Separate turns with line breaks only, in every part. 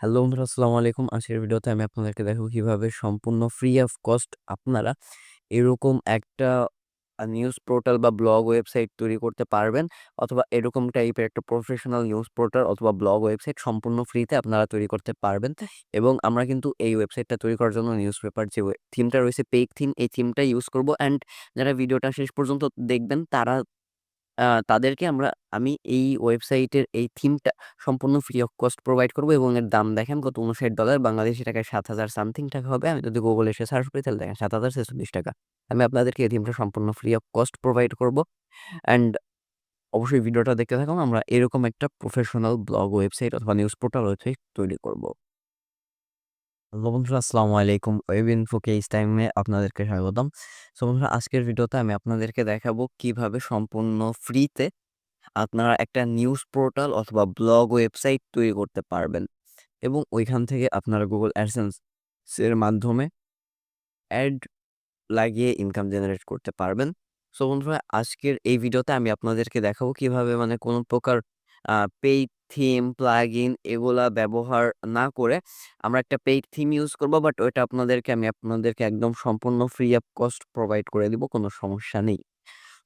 Hello বন্ধুরা, আসসালামু আলাইকুম। আজকের ভিডিওতে আমি আপনাদেরকে দেখাবো কীভাবে সম্পূর্ণ ফ্রি অফ কস্ট আপনারা এরকম একটা নিউজ পোর্টাল বা ব্লগ ওয়েবসাইট তৈরি করতে পারবেন অথবা এরকম টাইপের একটা প্রফেশনাল নিউজ পোর্টাল অথবা ব্লগ ওয়েবসাইট সম্পূর্ণ ফ্রিতে আপনারা তৈরি করতে পারবেন। এবং আমরা কিন্তু এই ওয়েবসাইটটা তৈরি করার জন্য নিউজ পেপার যে থিমটা রয়েছে পেক থিম এই থিমটা ইউজ করব। অ্যান্ড যারা ভিডিওটা শেষ পর্যন্ত দেখবেন, তারা তাদেরকে আমরা আমি এই ওয়েবসাইটের এই থিমটা সম্পূর্ণ ফ্রি অফ কস্ট প্রোভাইড করব এবং এর দাম দেখেন কত $৫৯ বাংলাদেশী টাকায় ৭,০০০ সামথিং টাকা হবে। আমি যদি গুগলে এসে সার্চ করি তাহলে দেখেন ৳৭,০৪৬ আমি আপনাদেরকে এই থিমটা সম্পূর্ণ ফ্রি অফ কস্ট প্রোভাইড করব। অ্যান্ড অবশ্যই ভিডিওটা দেখতে থাকুন। আমরা এরকম একটা প্রফেশনাল ব্লগ ওয়েবসাইট অথবা নিউজ পোর্টাল ওয়েবসাইট তৈরি করব। হ্যালো বন্ধুরা, আসসালামু আলাইকুম। ওয়েব ইনফো কেস টাইমে আপনাদেরকে স্বাগতম। সো বন্ধুরা, আজকের ভিডিওতে আমি আপনাদেরকে দেখাবো কীভাবে সম্পূর্ণ ফ্রিতে আপনারা একটা নিউজ পোর্টাল অথবা ব্লগ ওয়েবসাইট তৈরি করতে পারবেন এবং ওইখান থেকে আপনারা গুগল অ্যাডসেন্স এর মাধ্যমে অ্যাড লাগিয়ে ইনকাম জেনারেট করতে পারবেন। সো বন্ধুরা, আজকের এই ভিডিওতে আমি আপনাদেরকে দেখাবো কীভাবে মানে কোনো প্রকার পেইড থিম, প্লাগ ইন এগুলা ব্যবহার না করে আমরা একটা পেইড থিম ইউজ করব বাট ওইটা আপনাদেরকে আমি আপনাদেরকে একদম সম্পূর্ণ ফ্রি অফ কস্ট প্রোভাইড করে দিব। কোনো সমস্যা নেই।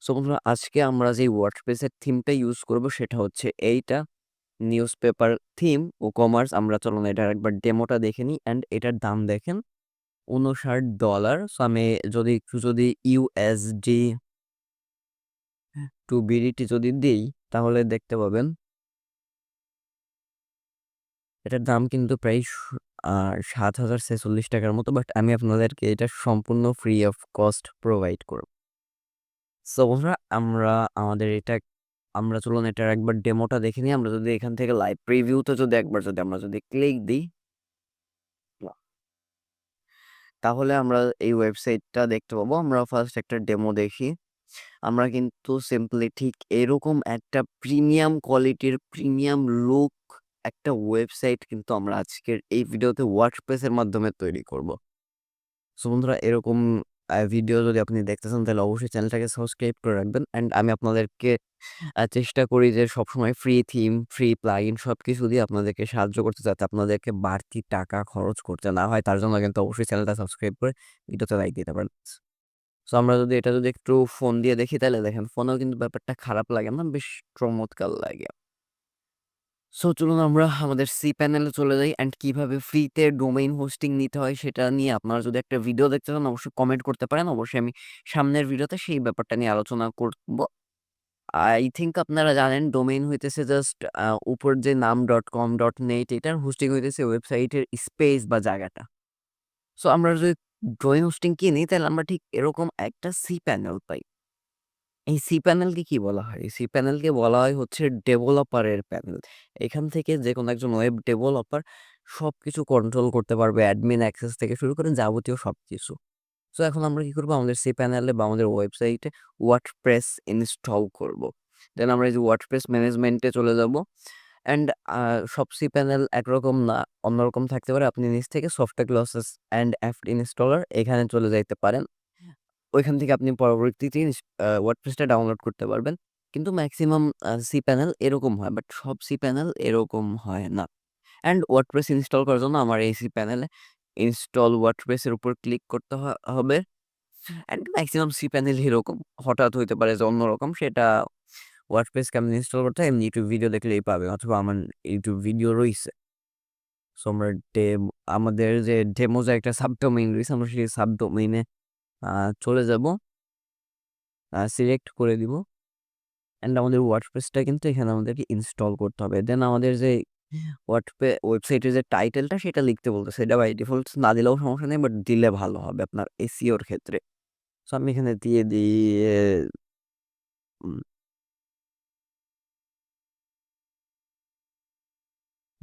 সো বন্ধুরা আজকে আমরা যে ওয়ার্ডপ্রেসের থিমটা ইউজ করব সেটা হচ্ছে এইটা newspaper theme WooCommerce আমরা চলুন এটার একবার ডেমোটা দেখে নিই অ্যান্ড এটার দাম দেখেন $59 সো আমি যদি একটু যদি ইউএসডি টু বিডিটি যদি দিই তাহলে দেখতে পাবেন এটার দাম কিন্তু প্রায় স আ ৳৭,০৪৬ মতো বাট আমি আপনাদেরকে এটা সম্পূর্ণ ফ্রি অফ কস্ট প্রোভাইড করব। সো বন্ধুরা আমরা আমাদের এটা আমরা চলুন এটার একবার ডেমোটা দেখে নিই। আমরা যদি এখান থেকে লাইভ প্রিভিউতে যদি একবার যদি আমরা যদি ক্লিক দিই তাহলে আমরা এই ওয়েবসাইটটা দেখতে পাবো। আমরা ফার্স্ট একটা ডেমো দেখি। আমরা কিন্তু সিম্পলি ঠিক এরকম একটা প্রিমিয়াম কোয়ালিটির প্রিমিয়াম লুক একটা ওয়েবসাইট কিন্তু আমরা আজকের এই ভিডিওতে ওয়ার্ডপ্রেস এর মাধ্যমে তৈরি করব। সো বন্ধুরা এরকম ভিডিও যদি আপনি দেখতে চান তাহলে অবশ্যই চ্যানেলটাকে সাবস্ক্রাইব করে রাখবেন অ্যান্ড আমি আপনাদেরকে চেষ্টা করি যে সবসময় ফ্রি থিম, ফ্রি প্লাগইন সবকিছু দিয়ে আপনাদেরকে সাহায্য করতে যাতে আপনাদেরকে বাড়তি টাকা খরচ করতে না হয়। তার জন্য কিন্তু অবশ্যই চ্যানেলটা সাবস্ক্রাইব করে ভিডিওতে লাইক দিতে পারেন। সো আমরা যদি এটা যদি একটু ফোন দিয়ে দেখি তাহলে দেখেন ফোনেও কিন্তু ব্যাপারটা খারাপ লাগে না, বেশ চমৎকার লাগে। সো চলুন আমরা আমাদের সি প্যানেলে চলে যাই অ্যান্ড কীভাবে ফ্রিতে ডোমেইন হোস্টিং নিতে হয় সেটা নিয়ে আপনারা যদি একটা ভিডিও দেখতে চান, অবশ্যই কমেন্ট করতে পারেন। অবশ্যই আমি সামনের ভিডিওতে সেই ব্যাপারটা নিয়ে আলোচনা করব। আই থিঙ্ক আপনারা জানেন ডোমেইন হইতেছে জাস্ট উপর যে নাম ডট কম ডট নেট এটার হোস্টিং হইতেছে ওয়েবসাইটের স্পেস বা জায়গাটা। সো আমরা যদি ডোমেইন হোস্টিং কিনি, তাহলে আমরা ঠিক এরকম একটা সি প্যানেল পাই। এই সি প্যানেলকে কি বলা হয়? সি প্যানেলকে বলা হয় হচ্ছে ডেভেলপারের প্যানেল। এখান থেকে যেকোনো একজন ওয়েব ডেভেলপার সবকিছু কন্ট্রোল করতে পারবে অ্যাডমিন অ্যাক্সেস থেকে শুরু করে যাবতীয় সবকিছু। সো এখন আমরা কি করব আমাদের সি প্যানেলে বা আমাদের ওয়েবসাইটে ওয়ার্ডপ্রেস ইনস্টল করব। দেন আমরা এই যে ওয়ার্ডপ্রেস ম্যানেজমেন্টে চলে যাব অ্যান্ড সব সি প্যানেল একরকম না, অন্যরকম থাকতে পারে। আপনি নিজ থেকে software glasses and app installer এখানে চলে যাইতে পারেন। ওইখান থেকে আপনি পরবর্তীতে ওয়ার্ডপ্রেসটা ডাউনলোড করতে পারবেন। কিন্তু ম্যাক্সিমাম সি প্যানেল এরকম হয় বাট সব সি প্যানেল এরকম হয় না। অ্যান্ড ওয়ার্ডপ্রেস ইনস্টল করার জন্য আমার এই সি প্যানেলে ইনস্টল ওয়ার্ডপ্রেস এর উপর ক্লিক করতে হবে। অ্যান্ড ম্যাক্সিমাম সি প্যানেল এরকম, হঠাৎ হইতে পারে যে অন্যরকম, সেটা ওয়ার্ডপ্রেস কেমনে ইনস্টল করতে এমনি ইউটিউব ভিডিও দেখলেই পাবেন, অথবা আমার ইউটিউব ভিডিও রয়েছে সো আমরা আমাদের যে ডেমো যে একটা সাবডোমেইন রইছে আমরা সেই সাবডোমেইনে চলে যাব। সিলেক্ট করে দিব। অ্যান্ড আমাদের ওয়ার্ডপ্রেসটা কিন্তু এখানে আমাদেরকে ইনস্টল করতে হবে। দেন আমাদের যে ওয়ার্ডপে ওয়েবসাইটের যে টাইটেলটা সেটা লিখতে বলতেছে। এটা বাই ডিফল্ট না দিলেও সমস্যা নেই বাট দিলে ভালো হবে আপনার এসইওর ক্ষেত্রে। সো আমি এখানে দিয়ে দিই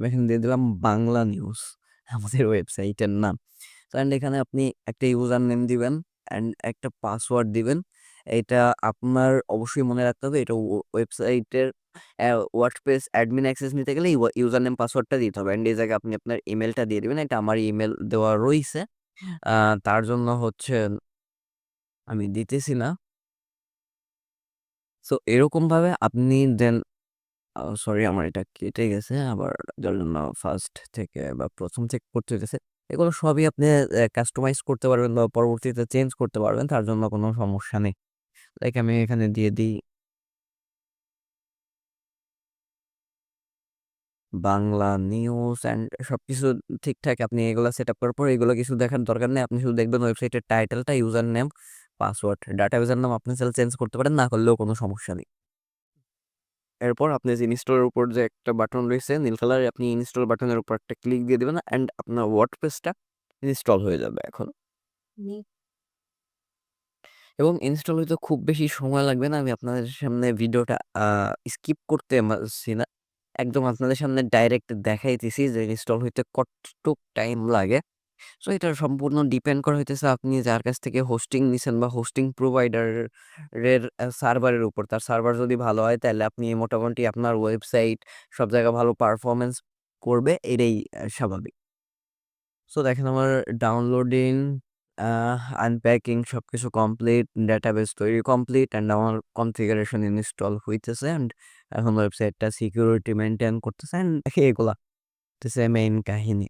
এখানে দিয়ে দিলাম বাংলা নিউজ আমাদের ওয়েবসাইটের নাম। তো অ্যান্ড এখানে আপনি একটা ইউজার নেম দিবেন অ্যান্ড একটা পাসওয়ার্ড দিবেন। এটা আপনার অবশ্যই মনে রাখতে হবে এটা ও ওয়েবসাইটের, অ্যা ওয়ার্ডপ্রেস অ্যাডমিন অ্যাক্সেস নিতে গেলে ইউজার নেম পাসওয়ার্ডটা দিতে হবে। অ্যান্ড এই জায়গায় আপনি আপনার ইমেইলটা দিয়ে দিবেন। এটা আমার ইমেইল দেওয়া রইছে। আ তার জন্য হচ্ছে আমি দিতেছি না। সো এরকমভাবে আপনি দেন সরি আমার এটা কেটে গেছে আবার যার জন্য ফার্স্ট থেকে বা প্রথম থেকে করতে হইতেছে এগুলো সবই আপনি কাস্টমাইজ করতে পারবেন বা পরবর্তীতে চেঞ্জ করতে পারবেন, তার জন্য কোনো সমস্যা নেই। লাইক আমি এখানে দিয়ে দিই। বাংলা নিউজ অ্যান্ড সবকিছু ঠিকঠাক আপনি এগুলো সেট আপ করার পর এগুলো কিছু দেখার দরকার নেই। আপনি শুধু দেখবেন ওয়েবসাইটের টাইটেলটা user name password data user নাম আপনি চাইলে চেঞ্জ করতে পারেন, না করলেও কোনো সমস্যা নেই। এরপর আপনি যে ইনস্টলের উপর যে একটা বাটন রয়েছে নীল কালারে আপনি ইনস্টল বাটনের উপর একটা ক্লিক দিয়ে দেবেন অ্যান্ড আপনার ওয়ার্ড পেজটা ইনস্টল হয়ে যাবে এখন। এবং ইনস্টল হইতে খুব বেশি সময় লাগবে না আমি আপনাদের সামনে ভিডিওটা স্কিপ করতে পারছি না। একদম আপনাদের সামনে ডাইরেক্ট দেখাইতেছি যে ইনস্টল হইতে কতটুক টাইম লাগে। সো এটা সম্পূর্ণ ডিপেন্ড করা হইতেছে আপনি যার কাছ থেকে হোস্টিং নিছেন বা হোস্টিং প্রোভাইডারের সার্ভারের উপর। তার সার্ভার যদি ভালো হয় তাহলে আপনি মোটামুটি আপনার ওয়েবসাইট, সব জায়গায় ভালো পারফরমেন্স করবে, এটাই স্বাভাবিক। সো দেখেন আমার ডাউনলোডিং আনপ্যাকিং সব কিছু কমপ্লিট, ডাটাবেস তৈরি কমপ্লিট, অ্যান্ড আমার কনফিগারেশন ইনস্টল হইতেছে, অ্যান্ড এখন ওয়েবসাইটটা সিকিউরিটি মেনটেন করতেছে, অ্যান্ড এগুলা হচ্ছে মেইন কাহিনী।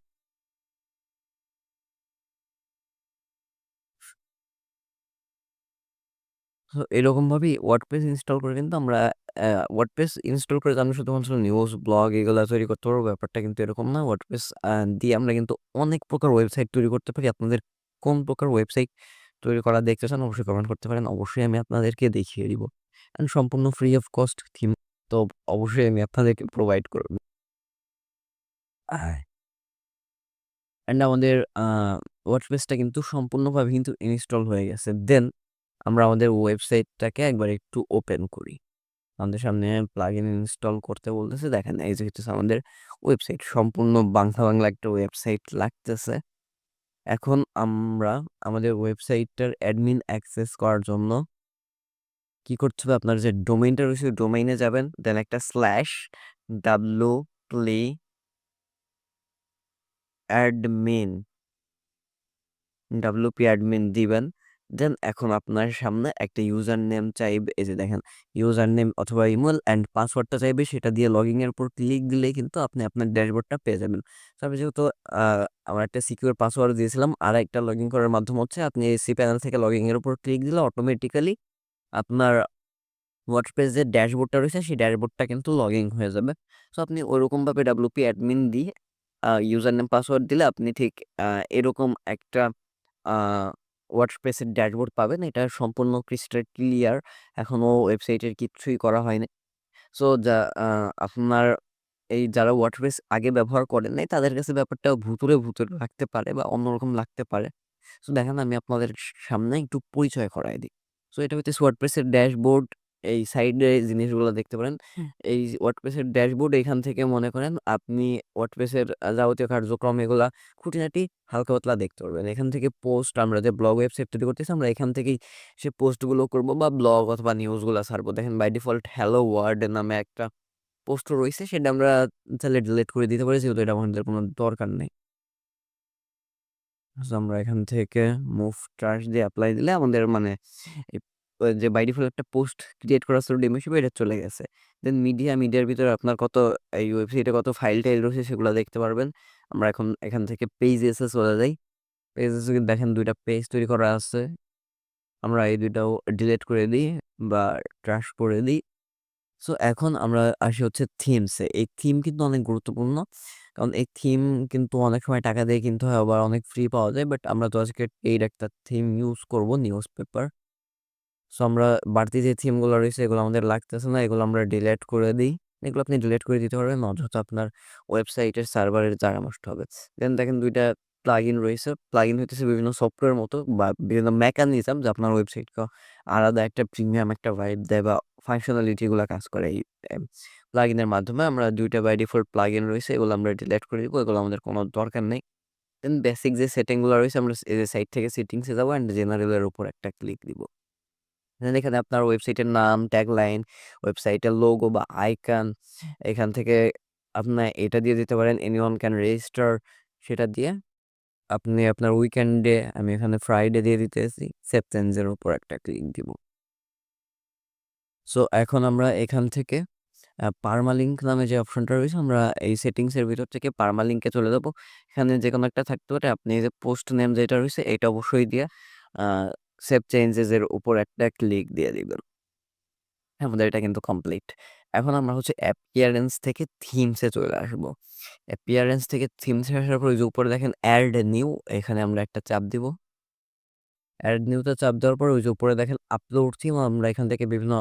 তো এরকমভাবেই ওয়ার্ডপ্রেস ইনস্টল করে কিন্তু আমরা ওয়ার্ডপ্রেস ইনস্টল করে আমরা শুধুমাত্র নিউজ ব্লগ এগুলো তৈরি করতে পারব, ব্যাপারটা কিন্তু এরকম না। ওয়ার্ডপ্রেস দিয়ে আমরা কিন্তু অনেক প্রকার ওয়েবসাইট তৈরি করতে পারি। আপনাদের কোন প্রকার ওয়েবসাইট তৈরি করা দেখতে চান অবশ্যই কমেন্ট করতে পারেন। অবশ্যই আমি আপনাদেরকে দেখিয়ে দিব। অ্যান্ড সম্পূর্ণ ফ্রি অফ কস্ট থিম তো অবশ্যই আমি আপনাদেরকে প্রোভাইড করব। অ্যান্ড আমাদের ওয়ার্ডপ্রেসটা কিন্তু সম্পূর্ণভাবে কিন্তু ইনস্টল হয়ে গেছে। দেন আমরা আমাদের ওয়েবসাইটটাকে একবার একটু ওপেন করি। আমাদের সামনে প্লাগ ইন ইনস্টল করতে বলতেছে, দেখেন এই যে হচ্ছে আমাদের ওয়েবসাইট, সম্পূর্ণ বাংলা বাংলা একটা ওয়েবসাইট লাগতেছে। এখন আমরা আমাদের ওয়েবসাইটটার অ্যাডমিন অ্যাক্সেস করার জন্য কি করতে হবে? আপনার যে ডোমেইনটা রয়েছে ডোমেইনে যাবেন দেন একটা slash W play admin WP admin দিবেন। দেন এখন আপনার সামনে একটা ইউজার নেম চাইবে, এই যে দেখেন ইউজার নেম অথবা ইমেল অ্যান্ড পাসওয়ার্ডটা চাইবে, সেটা দিয়ে লগইন এর উপর ক্লিক দিলে কিন্তু আপনি আপনার ড্যাশবোর্ডটা পেয়ে যাবেন। তবে যেহেতু আমার একটা সিকিউর পাসওয়ার্ড দিয়েছিলাম আর একটা লগ ইন করার মাধ্যম হচ্ছে আপনি এসি প্যানেল থেকে লগইন এর উপর ক্লিক দিলে অটোমেটিক্যালি আপনার ওয়ার্ডপ্রেস যে ড্যাশবোর্ডটা রয়েছে, সেই ড্যাশবোর্ডটা কিন্তু লগ ইন হয়ে যাবে। সো আপনি ওরকমভাবে ডাব্লুপি অ্যাডমিন দিয়ে ইউজার নেম পাসওয়ার্ড দিলে আপনি ঠিক এরকম একটা ওয়ার্ডপ্রেসের ড্যাশবোর্ড পাবেন। এটা সম্পূর্ণ ক্রিস্টাল ক্লিয়ার এখনও ওয়েবসাইটের কিছুই করা হয়নি। সো যা আপনার এই যারা ওয়ার্ডপ্রেস আগে ব্যবহার করেন নাই, তাদের কাছে ব্যাপারটা ভুতুরে ভুতুরে লাগতে পারে বা অন্যরকম লাগতে পারে। সো দেখেন আমি আপনাদের সামনে একটু পরিচয় করাই দিই। সো এটা হচ্ছে ওয়ার্ডপ্রেসের ড্যাশবোর্ড এই সাইডে জিনিসগুলো দেখতে পারেন। এই ওয়ার্ডপ্রেসের ড্যাশবোর্ড এখান থেকে মনে করেন আপনি ওয়ার্ডপ্রেসের যাবতীয় কার্যক্রম এগুলা খুঁটিনাটি হালকা পাতলা দেখতে পারবেন। এখান থেকে পোস্ট আমরা যে ব্লগ ওয়েবসাইট তৈরি করতেছি আমরা এখান থেকেই সে পোস্টগুলো করব বা ব্লগ অথবা নিউজগুলো ছাড়বো। দেখেন by default hello word name একটা পোস্ট রয়েছে সেটা আমরা তাহলে ডিলিট করে দিতে পারি যেহেতু এটা আমাদের কোনো দরকার নেই। আমরা এখান থেকে মুভ ট্রাশ দিয়ে অ্যাপ্লাই দিলে আমাদের মানে যে বাই ডিফল্ট একটা পোস্ট ক্রিয়েট করার জন্য ডেমো হিসেবে এটা চলে গেছে। দেন মিডিয়া মিডিয়ার ভিতরে আপনার কত, এই ওয়েবসাইটে কত ফাইল টাইল রয়েছে সেগুলো দেখতে পারবেন। আমরা এখন এখান থেকে পেজ এসে চলে যাই। পেজ এসে দেখেন দুইটা পেজ তৈরি করা আছে। আমরা এই দুইটাও ডিলিট করে দিই বা ট্রাশ করে দিই। সো এখন আমরা আসি হচ্ছে থিমসে এই থিম কিন্তু অনেক গুরুত্বপূর্ণ। কারণ এই থিম কিন্তু অনেক সময় টাকা দিয়ে কিনতে হয় আবার অনেক ফ্রি পাওয়া যায়। বাট আমরা তো আজকে এই একটা থিম ইউজ করব নিউজ পেপার সো আমরা বাড়তি যে থিমগুলো রয়েছে, এগুলো আমাদের লাগতেছে না, এগুলো আমরা ডিলেট করে দিই। এগুলো আপনি ডিলেট করে দিতে পারবেন অযথা আপনার ওয়েবসাইটের সার্ভারের জায়গা নষ্ট হবে। দেন দেখেন দুইটা প্লাগ ইন রয়েছে। প্লাগ ইন হইতেছে বিভিন্ন সফটওয়্যার মতো বা বিভিন্ন মেকানিজম যে আপনার ওয়েবসাইটকে আলাদা একটা প্রিমিয়াম একটা ভাইব দেয় বা ফাংশনালিটিগুলো কাজ করে এই প্লাগ ইনের মাধ্যমে আমরা দুইটা বাই ডিফল্ট প্লাগ ইন রয়েছে, এগুলো আমরা ডিলেট করে দিব, এগুলো আমাদের কোনো দরকার নেই। দেন বেসিক যে সেটিংগুলো রয়েছে, আমরা এই যে সাইট থেকে সেটিংসে যাব অ্যান্ড জেনারেলের উপর একটা ক্লিক দিব। দেন এখানে আপনার ওয়েবসাইটের নাম ট্যাগলাইন ওয়েবসাইটের লোগো বা আইকন এখান থেকে আপনার এটা দিয়ে দিতে পারেন এনিওয়ান ক্যান রেজিস্টার সেটা দিয়ে আপনি আপনার উইকেন্ডে আমি এখানে ফ্রাইডে দিয়ে দিতেছি সেপ্টেন্সের উপর একটা ক্লিক দিব সো এখন আমরা এখান থেকে আ পার্মালিংক নামে যে অপশনটা রয়েছে, আমরা এই সেটিংসের ভিতর থেকে পার্মালিংকে চলে যাব। এখানে যে কোনো একটা থাকতে পারে। আপনি যে পোস্ট নেম যেটা রয়েছে, এটা অবশ্যই দিয়ে সেভ চেঞ্জেস এর উপর একটা ক্লিক দিয়ে দিবেন। আমাদের এটা কিন্তু কমপ্লিট। এখন আমরা হচ্ছে অ্যাপিয়ারেন্স থেকে থিমসে চলে আসব। অ্যাপিয়ারেন্স থেকে থিমসে আসার পর যে উপরে দেখেন এড নিউ এখানে আমরা একটা চাপ দিব। অ্যাড নিউ তে চাপ দেওয়ার পর ওই যে উপরে দেখেন আপলোড থিম আমরা এখান থেকে বিভিন্ন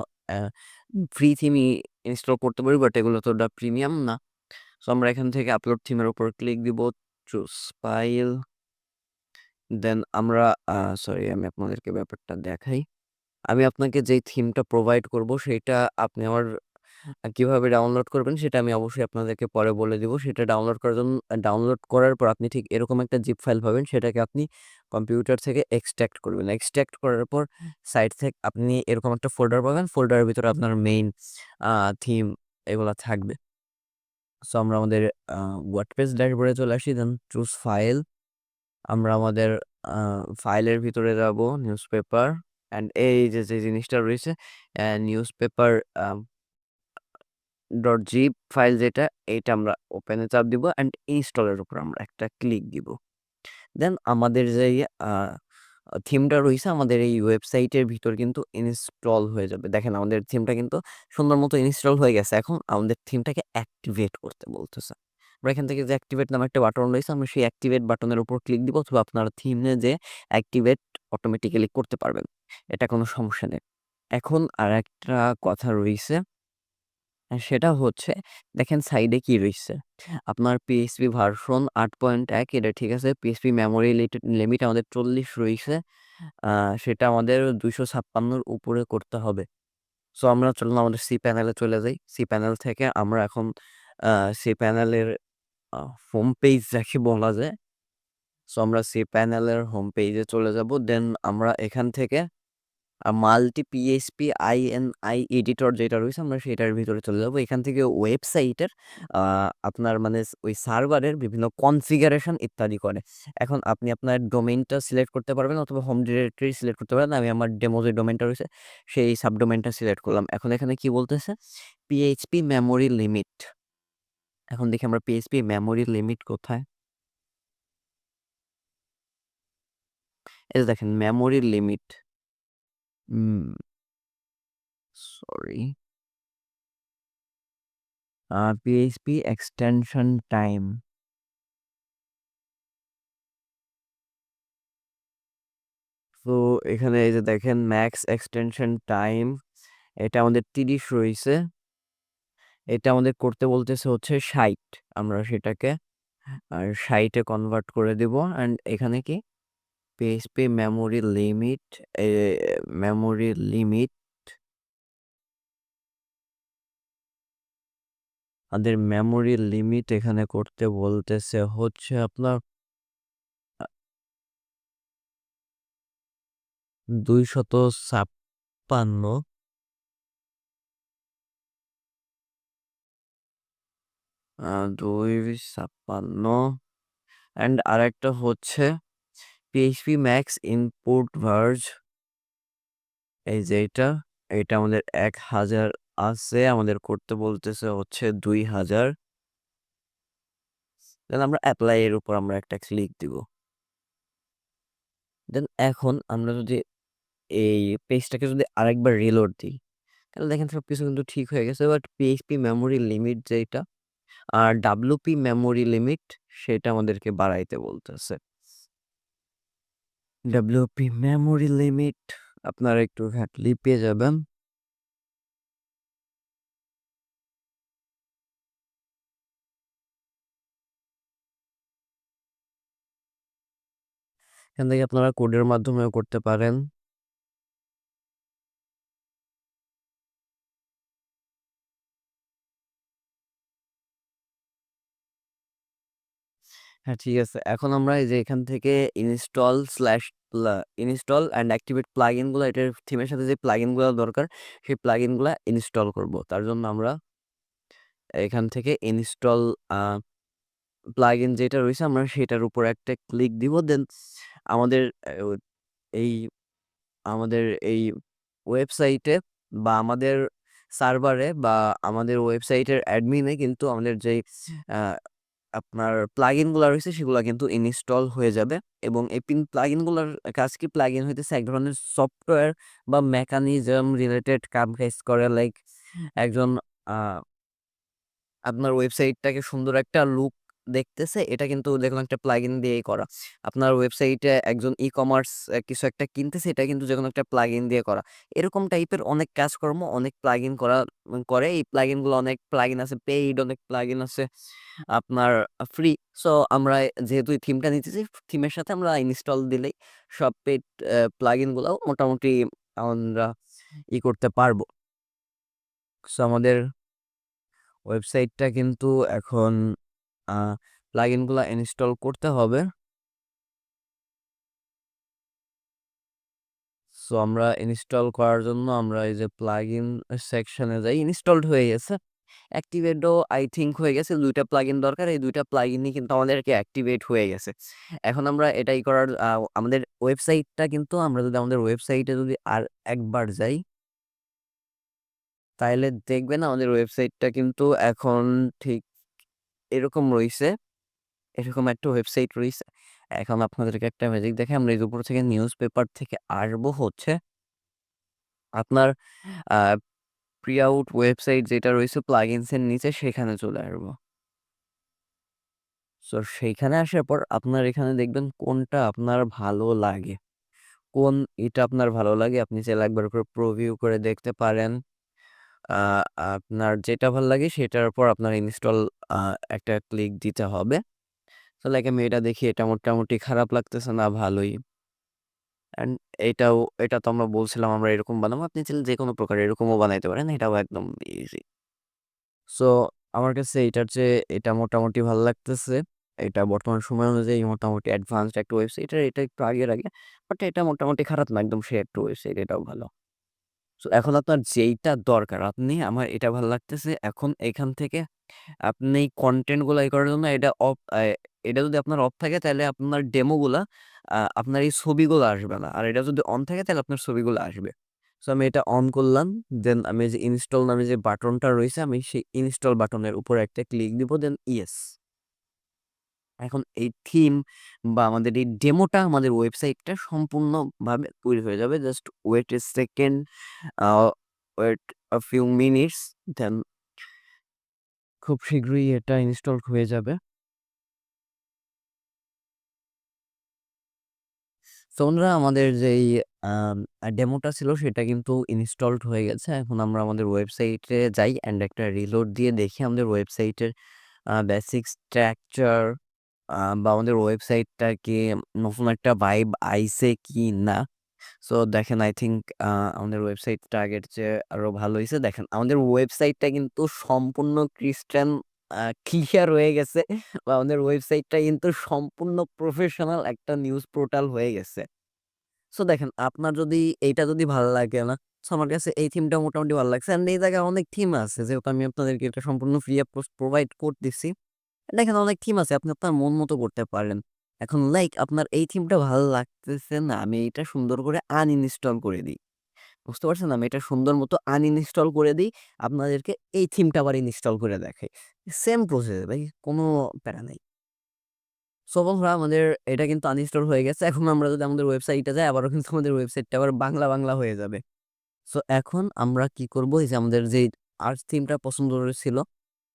ফ্রি থিম ই ইনস্টল করতে পারি বাট এগুলো তো প্রিমিয়াম না। সো আমরা এখান থেকে আপলোড থিমের উপর ক্লিক দিব। Choose file. দেন আমরা সরি, আমি আপনাদেরকে ব্যাপারটা দেখাই। আমি আপনাকে যেই থিমটা প্রোভাইড করব সেটা আপনি আমার কীভাবে ডাউনলোড করবেন সেটা আমি অবশ্যই আপনাদেরকে পরে বলে দিব। সেটা ডাউনলোড করার জন্য ডাউনলোড করার পর আপনি ঠিক এরকম একটা জিপ ফাইল পাবেন সেটাকে আপনি কম্পিউটার থেকে এক্সট্রাক্ট করবেন। এক্সট্রাক্ট করার পর সাইড থেকে আপনি এরকম একটা ফোল্ডার পাবেন। ফোল্ডারের ভিতরে আপনার মেইন থিম এগুলা থাকবে। সো আমরা আমাদের, আ ড্যাশবোর্ডে চলে আসি। Then choose file. আমরা আমাদের ফাইলের ভিতরে যাব নিউজপেপার অ্যান্ড এই যে, যে জিনিসটা রয়েছে uh newspaper uh dot zip file যেটা এইটা আমরা ওপেন চাপ দিব অ্যান্ড ইনস্টল এর উপর আমরা একটা ক্লিক দিব। দেন আমাদের আ থিমটা রয়েছে আমাদের এই ওয়েবসাইটের ভিতর কিন্তু ইনস্টল হয়ে যাবে। দেখেন আমাদের থিমটা কিন্তু সুন্দর মতো ইনস্টল হয়ে গেছে। এখন আমাদের থিমটাকে অ্যাক্টিভেট করতে বলতেছে। আমরা এখান থেকে যে অ্যাক্টিভেট নামে একটা বাটন রয়েছে, আমরা সেই অ্যাক্টিভেট বাটনের উপর ক্লিক দিব অথবা আপনার থিমে যে অ্যাক্টিভেট অটোমেটিক্যালি করতে পারবেন। এটা কোনো সমস্যা নেই। এখন আরেকটা কথা রইছে আ সেটা হচ্ছে, দেখেন সাইডে কি রয়েছে আপনার PHP ভার্সন ৮.১ এটা ঠিক আছে। PHP মেমোরি লিমিট আমাদের চল্লিশ রয়েছে সেটা আমাদের দুইশো ছাপ্পান্নর উপরে করতে হবে। সো আমরা চলুন আমাদের সি প্যানেলে চলে যাই। সি প্যানেল থেকে আমরা এখন সি প্যানেলের হোম পেজ যাকে বলা যায়। সো আমরা সি প্যানেলের হোম পেজে চলে যাব। দেন আমরা এখান থেকে multi uh multi PHP INI editor যেটা রয়েছে, আমরা সেটার ভিতরে চলে যাব। এখান থেকে ওয়েবসাইটের আপনার মানে ওই সার্ভারের বিভিন্ন কনফিগারেশন ইত্যাদি করে। এখন আপনি আপনার ডোমেইনটা সিলেক্ট করতে পারবেন অথবা হোম ডিরেক্টরি সিলেক্ট করতে পারেন। আমি আমার ডেমো যে ডোমেইনটা রয়েছে, সেই সাবডোমেইনটা সিলেক্ট করলাম। এখন এখানে কি বলতেছে? PHP memory limit. এখন দেখি আমরা পিএসপি মেমোরি লিমিট কোথায়? এই যে দেখেন memory limit. Sorry. PHP extension time. তো এখানে এই যে দেখেন ম্যাক্স এক্সটেনশন টাইম এটা আমাদের ৩০ রইছে। এটা আমাদের করতে বলতেছে হচ্ছে ৬০ আমরা সেটাকে, আর ৬০ এ কনভার্ট করে দিব। অ্যান্ড এখানে কি? PHP memory limit memory limit আমাদের মেমোরি লিমিট এখানে করতে বলতেছে হচ্ছে আপনার, আ ২৫৬ আ ২৫৬ অ্যান্ড আরেকটা হচ্ছে PHP ম্যাক্স ইনপুট ভার্জ এই যে এইটা, এইটা আমাদের ১০০০ আছে। আমাদের করতে বলতেছে হচ্ছে ২০০০ দেন আমরা এপ্লাই এর উপর আমরা একটা ক্লিক দিব। দেন এখন আমরা যদি এই পেজটাকে যদি আরেকবার রিলোড দিই, তাহলে দেখেন সবকিছু কিন্তু ঠিক হয়ে গেছে। বাট PHP মেমোরি লিমিট যেইটা আর WP মেমোরি লিমিট সেটা আমাদেরকে বাড়াইতে বলতেছে। WP মেমোরি লিমিট আপনারা একটু ঘাটলেই পেয়ে যাবেন। এখান থেকে আপনারা কোডের মাধ্যমেও করতে পারেন। হ্যাঁ, ঠিক আছে। এখন আমরা এই যে এখান থেকে ইনস্টল স্ল্যাশ প্লা ইনস্টল অ্যান্ড অ্যাক্টিভেট প্লাগইনগুলা এটার থিমের সাথে যে প্লাগইন দরকার সেই প্লাগইনগুলা ইনস্টল করব। তার জন্য আমরা এখান থেকে ইনস্টল আ প্লাগইন যেটা রয়েছে আমরা সেটার উপর একটা ক্লিক দিব। দেন আমাদের এই আমাদের এই ওয়েবসাইটে বা আমাদের সার্ভারে বা আমাদের ওয়েবসাইটের অ্যাডমিনে কিন্তু আমাদের যেই আপনার প্লাগইনগুলা রয়েছে, সেগুলো কিন্তু ইনস্টল হয়ে যাবে এবং এই পিন প্লাগইনগুলার কাজ কি? প্লাগইন হইতেছে এক ধরনের সফটওয়্যার বা মেকানিজম রিলেটেড কাম কাজ করে লাইক একজন আপনার ওয়েবসাইটটাকে সুন্দর একটা লুক দেখতেছে, এটা কিন্তু দেখুন একটা প্লাগইন দিয়েই করা। আপনার ওয়েবসাইটে একজন ই-কমার্স কিছু একটা কিনতেছে, এটা কিন্তু যেকোনো একটা প্লাগইন দিয়ে করা। এরকম টাইপের অনেক কাজকর্ম, অনেক প্লাগইন করা করে। এই প্লাগইনগুলো অনেক প্লাগইন আছে পেইড অনেক প্লাগইন আছে, আপনার ফ্রি। সো আমরা যেহেতু থিমটা নিতেছি থিমের সাথে আমরা ইনস্টল দিলেই সব পেইড অ্যা প্লাগইনগুলাও মোটামুটি আমরা ই করতে পারব। সো আমাদের ওয়েবসাইটটা কিন্তু এখন প্লাগইনগুলা ইনস্টল করতে হবে। সো আমরা ইনস্টল করার জন্য আমরা এই যে প্লাগইন সেকশনে যাই। ইনস্টলড হয়ে গেছে। অ্যাক্টিভেটও আই থিঙ্ক হয়ে গেছে। ২ টা প্লাগইন দরকার। এই ২ টা প্লাগইনই কিন্তু আমাদেরকে অ্যাক্টিভেট হয়ে গেছে। এখন আমরা এটাই করার আমাদের ওয়েবসাইটটা কিন্তু, আমরা যদি আমাদের ওয়েবসাইটে যদি আর একবার যাই, তাইলে দেখবেন আমাদের ওয়েবসাইটটা কিন্তু এখন ঠিক এরকম রয়েছে, এরকম একটা ওয়েবসাইট রয়েছে এখন আপনাদেরকে একটা ম্যাজিক দেখে আমরা যে উপর থেকে নিউজ পেপার থেকে আসব হচ্ছে আপনার, আ প্রি-আউট ওয়েবসাইট যেটা রয়েছে প্লাগইনস এর নিচে সেখানে চলে আসব। সো সেইখানে আসার পর আপনার এখানে দেখবেন কোনটা আপনার ভালো লাগে। কোন এটা আপনার ভালো লাগে, আপনি চাইলে একবার করে প্রভিউ করে দেখতে পারেন। আপনার যেটা ভালো লাগে সেটার উপর আপনার ইনস্টল একটা ক্লিক দিতে হবে। সো লাইক আমি এটা দেখি এটা মোটামুটি খারাপ লাগতেছে না, ভালোই। অ্যান্ড এটাও, এটা তো আমরা বলছিলাম আমরা এরকম বানাবো। আপনি চাইলে যেকোনো প্রকার এরকমও বানাইতে পারেন। এটাও একদম ইজি। সো আমার কাছে এটার চেয়ে এটা মোটামুটি ভালো লাগতেছে। এটা বর্তমান সময় অনুযায়ী মোটামুটি অ্যাডভান্সড একটা ওয়েবসাইট। এটা একটু আগের আগে। বাট এটা মোটামুটি খারাপ না। একদম সেই একটা ওয়েবসাইট এটাও ভালো। সো এখন আপনার যেইটা দরকার, আপনি আমার এটা ভালো লাগতেছে। এখন এখান থেকে আপনি কনটেন্টগুলা ই করার জন্য এটা অফ এটা যদি আপনার অফ থাকে তাহলে আপনার ডেমো গুলা আপনার এই ছবিগুলো আসবে না। আর এটা যদি অন থাকে তাহলে আপনার ছবিগুলো আসবে। সো আমি এটা অন করলাম। দেন আমি যে ইনস্টল নামে যে বাটনটা রয়েছে, আমি সেই ইনস্টল বাটনের উপরে একটা ক্লিক দিব দেন ইয়েস। এখন এই থিম বা আমাদের এই ডেমোটা আমাদের ওয়েবসাইটটা সম্পূর্ণভাবে তৈরি হয়ে যাবে। Just wait a second wait a few minutes then খুব শীঘ্রই এটা ইনস্টল হয়ে যাবে। বন্ধুরা, আমাদের যেই ডেমোটা ছিল সেটা কিন্তু ইনস্টলড হয়ে গেছে। এখন আমরা আমাদের ওয়েবসাইটে যাই অ্যান্ড একটা রিলোড দিয়ে দেখি আমাদের ওয়েবসাইটের বেসিক স্ট্রাকচার বা আমাদের ওয়েবসাইটটাকে নতুন একটা ভাইব আইছে কিনা। সো দেখেন আই আ আমাদের ওয়েবসাইটটা আগের চেয়ে আরও ভালো হইছে। দেখেন আমাদের ওয়েবসাইটটা কিন্তু সম্পূর্ণ ক্রিস্টান আ ক্লিয়ার হয়ে গেছে বা আমাদের ওয়েবসাইটটা কিন্তু সম্পূর্ণ প্রফেশনাল একটা নিউজ পোর্টাল হয়ে গেছে। সো দেখেন আপনার যদি এইটা যদি ভালো লাগে না, সো আমার কাছে এই থিমটা মোটামুটি ভালো লাগছে। অ্যান্ড এই জায়গায় অনেক থিম আছে যেহেতু আমি আপনাদেরকে এটা সম্পূর্ণ ফ্রি অফ কস্ট প্রোভাইড করতেছি। দেখেন অনেক থিম আছে আপনি আপনার মন মতো করতে পারেন। এখন লাইক আপনার এই থিমটা ভালো লাগতেছে না, আমি এটা সুন্দর করে আনইনস্টল করে দেই। বুঝতে পারছেন? আমি এটা সুন্দর মতো আনইনস্টল করে দেই। আপনাদেরকে এই থিমটা আবার ইনস্টল করে দেখাই। সেম প্রসেস ভাই কোনো প্যারা নাই। সো বন্ধুরা আমাদের এটা কিন্তু আনইনস্টল হয়ে গেছে। এখন আমরা যদি আমাদের ওয়েবসাইটে যাই আবারও কিন্তু আমাদের ওয়েবসাইটটা আবার বাংলা, বাংলা হয়ে যাবে। সো এখন আমরা কি করব? এই যে আমাদের যে আর্ট থিমটা পছন্দ হয়েছিল,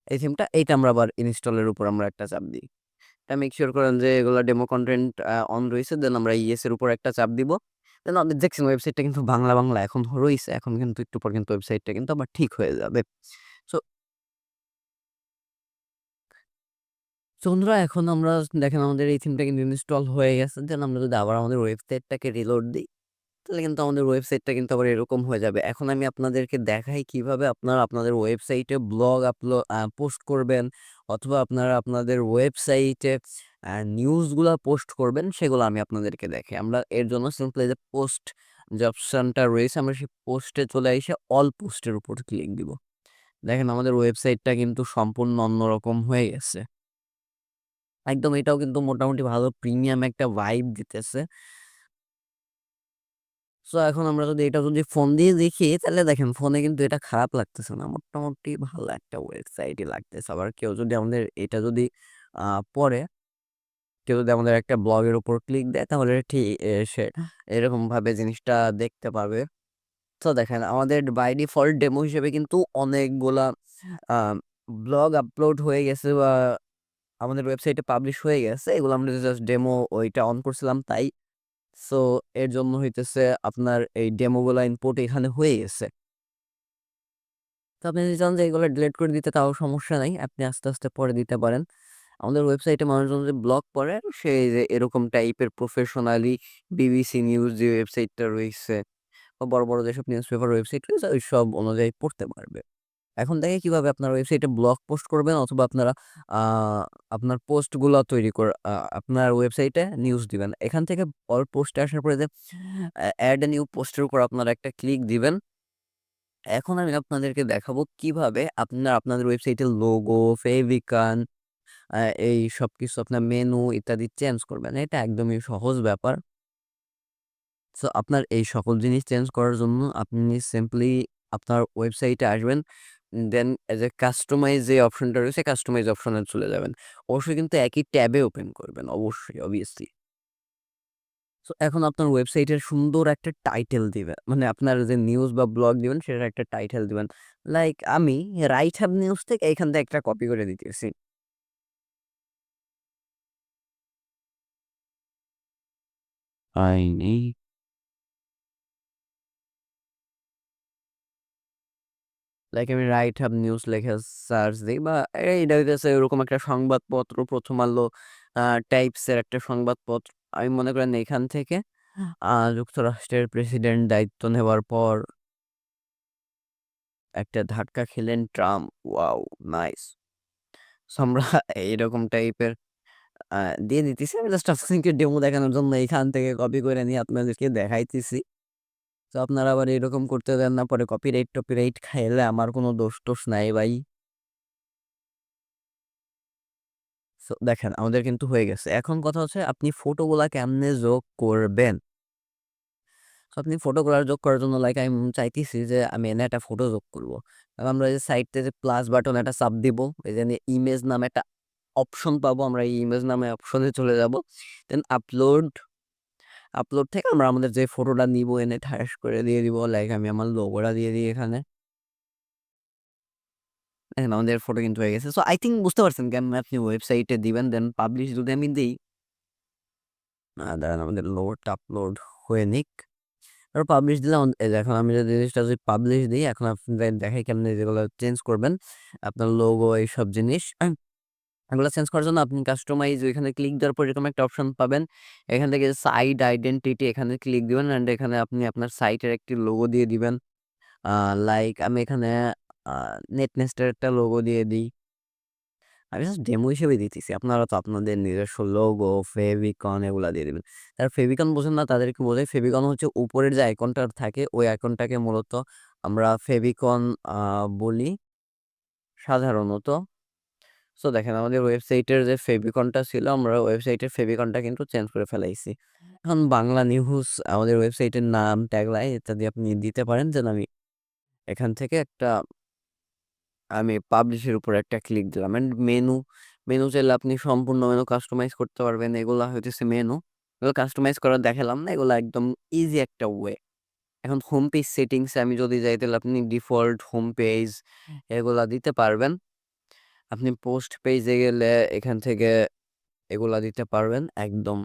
এই থিমটা এইটা আমরা আবার ইনস্টলের উপর আমরা একটা চাপ দিই। এটা মেক সিউর করেন যে এগুলা ডেমো কনটেন্ট অন রইছে। দেন আমরা ইয়েস এর উপর একটা চাপ দিব। দেন আমাদের দেখছেন ওয়েবসাইটটা কিন্তু বাংলা, বাংলা এখন রইছে। এখন কিন্তু একটু পর কিন্তু ওয়েবসাইটটা কিন্তু আবার ঠিক হয়ে যাবে। সো বন্ধুরা এখন আমরা দেখেন আমাদের এই থিমটা কিন্তু ইনস্টল হয়ে গেছে। দেন আমরা যদি আবার আমাদের ওয়েবসাইটটাকে রিলোড দেই, তাহলে কিন্তু আমাদের ওয়েবসাইটটা কিন্তু আবার এরকম হয়ে যাবে। এখন আমি আপনাদেরকে দেখাই কীভাবে আপনারা আপনাদের ওয়েবসাইটে ব্লগ আপলো পোস্ট করবেন অথবা আপনারা আপনাদের ওয়েবসাইটে নিউজগুলা পোস্ট করবেন সেগুলো আমি আপনাদেরকে দেখাই। আমরা এর জন্য সিম্পলি যে পোস্ট যে অপশনটা রয়েছে আমরা সেই পোস্টে চলে এসে অল পোস্টের উপর ক্লিক দিব। দেখেন আমাদের ওয়েবসাইটটা কিন্তু সম্পূর্ণ অন্যরকম হয়ে গেছে। একদম এটাও কিন্তু মোটামুটি ভালো প্রিমিয়াম একটা ভাইব দিতেছে। সো এখন আমরা যদি এটা যদি ফোন দিয়ে দেখি, তাহলে দেখেন ফোনে কিন্তু এটা খারাপ লাগতেছে না। মোটামুটি ভালো একটা ওয়েবসাইটই লাগতেছে। আবার কেউ যদি আমাদের এটা যদি পড়ে, কেউ যদি আমাদের একটা ব্লগের উপর ক্লিক দেয়, তাহলে ঠিক সে এরকমভাবে জিনিসটা দেখতে পাবে। তো দেখেন আমাদের বাই ডিফল্ট ডেমো হিসেবে কিন্তু অনেকগুলা ব্লগ আপলোড হয়ে গেছে বা, আমাদের ওয়েবসাইটে পাবলিশ হয়ে গেছে। এগুলো আমরা জাস্ট ডেমো ওইটা অন করছিলাম, তাই সো এর জন্য হইতেছে আপনার এই ডেমোগুলো ইনপুট এখানে হয়ে গেছে। তো আপনি যদি চান যে এগুলো ডিলিট করে দিতে, তাও সমস্যা নাই, আপনি আস্তে আস্তে পরে দিতে পারেন। আমাদের ওয়েবসাইটে মানুষজন যে ব্লগ পড়ে, সে যে এরকম টাইপের প্রফেশনালি বিবিসি নিউজ যে ওয়েবসাইটটা রয়েছে, বা বড় বড় যেসব নিউজ পেপার ওয়েবসাইট রয়েছে ওই সব অনুযায়ী পড়তে পারবে। এখন দেখে কীভাবে আপনার ওয়েবসাইটে ব্লগ পোস্ট করবেন অথবা আপনারা আপনার পোস্টগুলো তৈরি করে আপনার ওয়েবসাইটে নিউজ দিবেন। এখান থেকে অল পোস্টে আসার পরে যে অ্যাড নিউ পোস্টের উপর আপনারা একটা ক্লিক দিবেন। এখন আমি আপনাদেরকে দেখাবো কীভাবে আপনার, আপনাদের ওয়েবসাইটের লোগো ফেভিকান এই সব কিছু আপনার মেনু ইত্যাদি চেঞ্জ করবেন। এটা একদমই সহজ ব্যাপার। সো আপনার এই সকল জিনিস চেঞ্জ করার জন্য আপনি সিম্পলি আপনার ওয়েবসাইটে আসবেন। দেন এজ এ কাস্টমাইজ যে অপশনটা রয়েছে কাস্টমাইজ অপশনে চলে যাবেন। অবশ্যই কিন্তু একই ট্যাবে ওপেন করবেন, অবশ্যই অবভিয়াসলি সো এখন আপনার ওয়েবসাইটের সুন্দর একটা টাইটেল দিবেন মানে আপনার যে নিউজ বা ব্লগ দিবেন, সেটার একটা টাইটেল দিবেন। লাইক আমি রাইট হ্যাব নিউজ থেকে এখান থেকে একটা কপি করে দিতেছি। আইনি লাইক আমি রাইট হাব নিউজ লেখে সার্চ দিই বা এইটা হইতেছে এরকম একটা সংবাদপত্র, প্রথম আলো টাইপসের একটা সংবাদপত্র। আমি মনে করেন এখান থেকে যুক্তরাষ্ট্রের প্রেসিডেন্ট দায়িত্ব নেওয়ার পর একটা ধাক্কা খেলেন ট্রাম্প। Wow, nice. আমরা এইরকম টাইপের দিয়ে দিতেছি। আমি জাস্ট আপনাদেরকে ডেমো দেখানোর জন্য এখান থেকে কপি করে নিয়ে আপনাদেরকে দেখাইতেছি। তো আপনারা আবার এরকম করতে দেন না, পরে কপিরাইট টপিরাইট খাইলে আমার কোনো দোষ টোষ নাই ভাই। সো দেখেন, আমাদের কিন্তু হয়ে গেছে। এখন কথা হচ্ছে, আপনি ফটোগুলা কেমনে যোগ করবেন? আপনি ফটোগুলা যোগ করার জন্য লাইক আমি চাইতেছি যে, আমি এনে একটা ফটো যোগ করব। আমরা যে সাইডতে যে প্লাস বাটন একটা চাপ দিব, এই যে ইমেজ নামে একটা অপশন পাবো, আমরা এই ইমেজ নামে অপশনে চলে যাব। দেন আপলোড আপলোড থেকে আমরা আমাদের যে ফটোটা নিব, এনে ঠাস করে দিয়ে দিব লাইক আমি আমার লোগোটা দিয়ে দিই এখানে। দেখেন আমাদের ফটো কিন্তু হয়ে গেছে। সো আই থিঙ্ক বুঝতে পারছেন কেন আপনি ওয়েবসাইটে দিবেন দেন পাবলিশ যদি আমি দিই। দাঁড়ান, আমাদের লোডটা আপলোড হয়ে নিক। আর পাবলিশ দিলে এখন আমি যদি জিনিসটা যদি পাবলিশ দিই, এখন আপনাদের দেখাই কেমনি যেগুলো চেঞ্জ করবেন। আপনার লোগো এইসব জিনিস এগুলো চেঞ্জ করার জন্য আপনি কাস্টমাইজ এখানে ক্লিক দেওয়ার পর এরকম একটা অপশন পাবেন। এখান থেকে সাইট আইডেন্টিটি এখানে ক্লিক দিবেন অ্যান্ড এখানে আপনি আপনার সাইটের একটি লোগো দিয়ে দিবেন। লাইক আমি এখানে নেটনেস্টের একটা লোগো দিয়ে দিই। আমি জাস্ট ডেমো হিসেবে দিতেছি। আপনারা তো আপনাদের নিজস্ব লোগো ফেভিকন এগুলা দিয়ে দিবেন। যারা ফেভিকন বোঝেন না, তাদেরকে বোঝায় ফেভিকন হচ্ছে উপরের যে আইকনটা থাকে, ওই আইকনটাকে মূলত আমরা ফেভিকন বলি সাধারণত। সো দেখেন আমাদের ওয়েবসাইটের যে ফেভিকনটা ছিল আমরা ওয়েবসাইটের ফেভিকনটা কিন্তু চেঞ্জ করে ফেলাইছি। এখন বাংলা নিউজ আমাদের ওয়েবসাইটের নাম ট্যাগলাইন ইত্যাদি আপনি দিতে পারেন যেন আমি এখান থেকে একটা আমি পাবলিশের উপর একটা ক্লিক দিলাম। অ্যান্ড মেনু মেনু চাইলে আপনি সম্পূর্ণ মেনু কাস্টমাইজ করতে পারবেন। এগুলা হইতেছে মেনু এগুলো কাস্টমাইজ করা দেখালাম না এগুলো একদম ইজি একটা ওয়ে এখন হোম পেজ সেটিংসে আমি যদি যাই তাহলে আপনি ডিফল্ট হোম। পেজ এগুলা দিতে পারবেন। আপনি পোস্ট পেজে গেলে এখান থেকে এগুলা দিতে পারবেন, একদম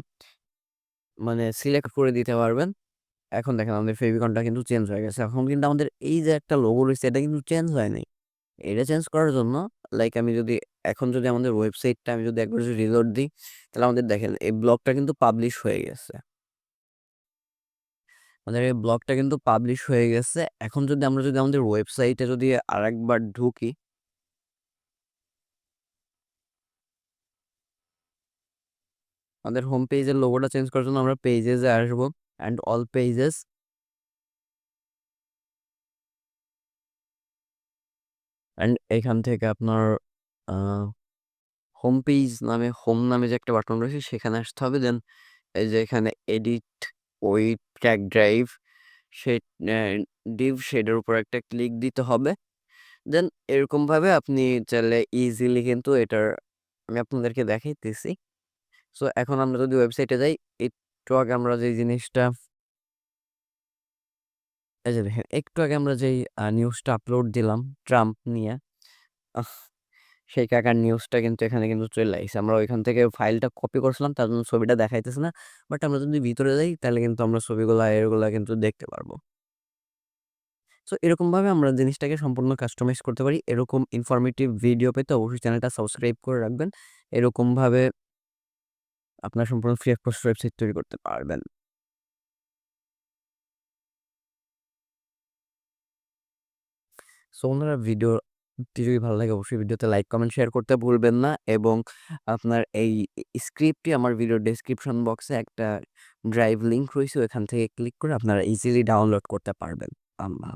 মানে সিলেক্ট করে দিতে পারবেন। এখন দেখেন আমাদের ফেভিকনটা কিন্তু চেঞ্জ হয়ে গেছে। এখন কিন্তু আমাদের এই যে একটা লোগো রয়েছে, এটা কিন্তু চেঞ্জ হয়নি। এটা চেঞ্জ করার জন্য লাইক আমি যদি, এখন যদি আমাদের ওয়েবসাইটটা আমি যদি একবার যদি রিলোড দিই, তাহলে আমাদের দেখেন এই ব্লগটা কিন্তু পাবলিশ হয়ে গেছে। আমাদের এই ব্লগটা কিন্তু পাবলিশ হয়ে গেছে। এখন যদি আমরা যদি আমাদের ওয়েবসাইটে যদি আরেকবার ঢুকি আমাদের হোম পেজের লোগোটা চেঞ্জ করার জন্য আমরা পেজেসে আসব অ্যান্ড অল পেজেস অ্যান্ড এখান থেকে আপনার হোম পেজ নামে হোম নামে যে একটা বাটন রয়েছে সেখানে আসতে হবে। দেন এই যে এখানে এডিট ওই ট্র্যাক ড্রাইভ সে ডিভ শেডের উপর একটা ক্লিক দিতে হবে। দেন এরকমভাবে আপনি চাইলে ইজিলি কিন্তু এটার আমি আপনাদেরকে দেখাইতেছি। সো এখন আমরা যদি ওয়েবসাইটে যাই, একটু আগে আমরা যে জিনিসটা এই যে দেখেন, একটু আগে আমরা যেই নিউজটা আপলোড দিলাম ট্রাম্প নিয়ে সেই কাকার নিউজটা কিন্তু এখানে কিন্তু চলে আসছে আমরা ওইখান থেকে ফাইলটা কপি করছিলাম, তার জন্য ছবিটা দেখাইতেছে না বাট আমরা যদি ভিতরে যাই, তাহলে কিন্তু আমরা ছবিগুলো, এরগুলা কিন্তু দেখতে পারব। সো এরকমভাবে আমরা জিনিসটাকে সম্পূর্ণ কাস্টমাইজ করতে পারি। এরকম ইনফরমেটিভ ভিডিও পেতে অবশ্যই চ্যানেলটা সাবস্ক্রাইব করে রাখবেন। এরকমভাবে আপনার সম্পূর্ণ ফ্রি অফ কস্ট ওয়েবসাইট তৈরি করতে পারবেন। সো ভিডিওটি যদি ভালো লাগে, অবশ্যই ভিডিওতে লাইক কমেন্ট শেয়ার করতে ভুলবেন না এবং আপনার এই স্ক্রিপ্টটি আমার ভিডিও ডেসক্রিপশন বক্সে একটা ড্রাইভ লিঙ্ক রয়েছে, ওখান থেকে ক্লিক করে আপনারা ইজিলি ডাউনলোড করতে পারবেন। আল্লাহ